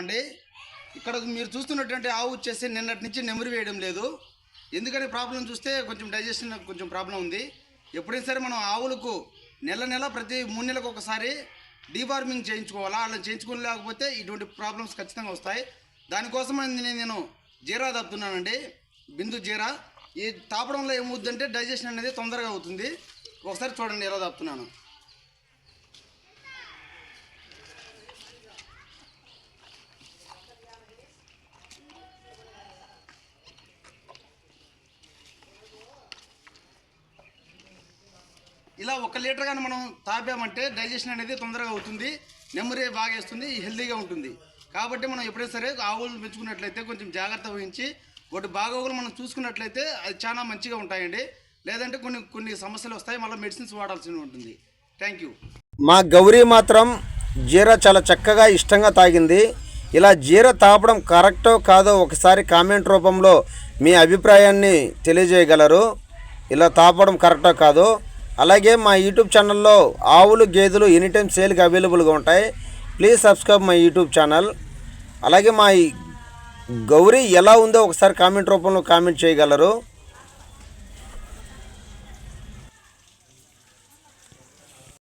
అండి ఇక్కడ మీరు చూస్తున్నటువంటి ఆవు వచ్చేసి నిన్నటి నుంచి నెమరు వేయడం లేదు. ఎందుకని ప్రాబ్లం చూస్తే కొంచెం డైజెషన్ కొంచెం ప్రాబ్లం ఉంది. ఎప్పుడైనా సరే మనం ఆవులకు నెల నెల ప్రతి మూడు నెలలకు ఒకసారి డీఫార్మింగ్ చేయించుకోవాలా? అలా చేయించుకోలేకపోతే ఇటువంటి ప్రాబ్లమ్స్ ఖచ్చితంగా వస్తాయి. దానికోసం నేను నేను జీరా తప్పుతున్నానండి బిందు జీరా. ఈ తాపడంలో ఏమవుద్దంటే డైజెషన్ అనేది తొందరగా అవుతుంది. ఒకసారి చూడండి ఎలా దాపుతున్నాను. ఇలా ఒక లీటర్ కానీ మనం తాపామంటే డైజెషన్ అనేది తొందరగా అవుతుంది నెమ్మరి బాగా వేస్తుంది హెల్తీగా ఉంటుంది. కాబట్టి మనం ఎప్పుడైనా సరే ఆవులు పెంచుకున్నట్లయితే కొంచెం జాగ్రత్త వహించి వాటి బాగోగులు మనం చూసుకున్నట్లయితే అది చాలా మంచిగా ఉంటాయండి. లేదంటే కొన్ని కొన్ని సమస్యలు వస్తాయి మళ్ళీ మెడిసిన్స్ వాడాల్సి ఉంటుంది. థ్యాంక్ యూ మా గౌరీ మాత్రం జీరా చాలా చక్కగా ఇష్టంగా తాగింది. ఇలా జీరా తాపడం కరెక్టో కాదో ఒకసారి కామెంట్ రూపంలో మీ అభిప్రాయాన్ని తెలియజేయగలరు. ఇలా తాపడం కరెక్టో కాదో అలాగే మా యూట్యూబ్ ఛానల్లో ఆవులు గేదెలు ఎనీ టైం సేల్కి అవైలబుల్గా ఉంటాయి. Please subscribe my YouTube channel. అలాగే మా ఈ గౌరీ ఎలా ఉందో ఒకసారి కామెంట్ రూపంలో కామెంట్ చేయగలరు.